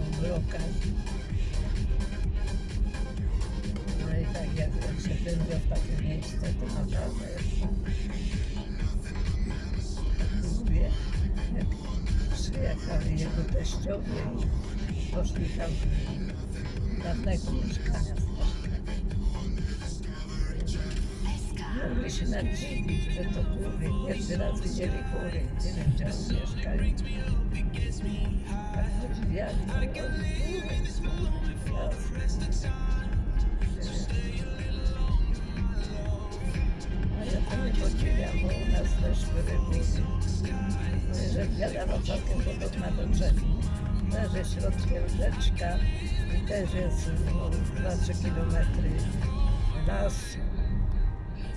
w blokach. No i tak jak, jak się będzie w takie miejsce, to naprawdę lubię. Jak przyjechali jego teściowie i poszli tam dawnego mieszkania Mogli się nadziwić, że to góry. Pierwszy raz widzieli góry. Gdzie oni mieszkali. Podziwiali. o, góry. Jasne. A ja to nie podziwiam, bo u nas też były góry. No i że wiadomo, całkiem podobna do drzew. Też środkiem rzeczka i też jest no, 2-3 kilometry las.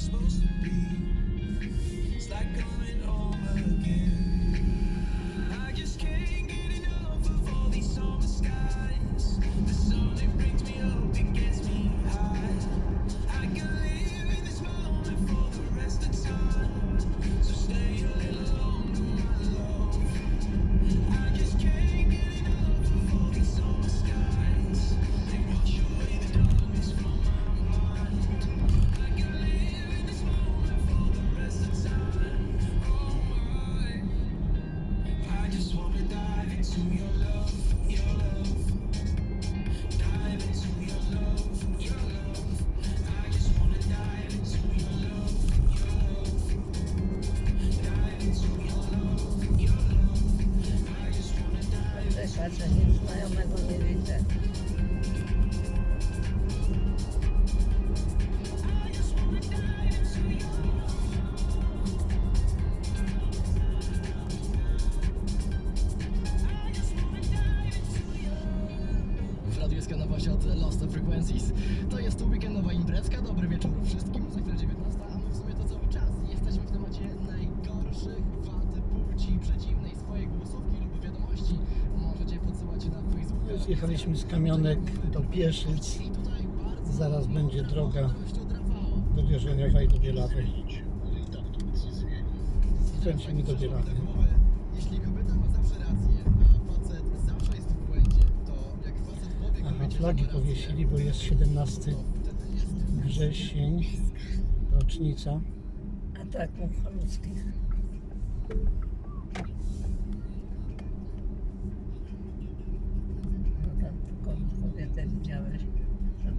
supposed to be. It's like coming patrzę, nic znajomego nie widzę. W radiu jest od Lost Frequencies. Zjechaliśmy z Kamionek do Pieszyc. Zaraz będzie droga do Wierzeniowa i do Bielawy. Skręcimy do Bielawy. Jeśli kobieta ma zawsze rację, a facet zawsze jest w błędzie, to jak facet powie Aha, flagi powiesili, bo jest 17 to wtedy jest wrzesień, rocznica. Ataku ludzkich.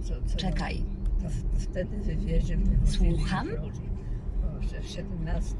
Co, co Czekaj. To w- wtedy wywiezie mnie Słucham? O, że w 17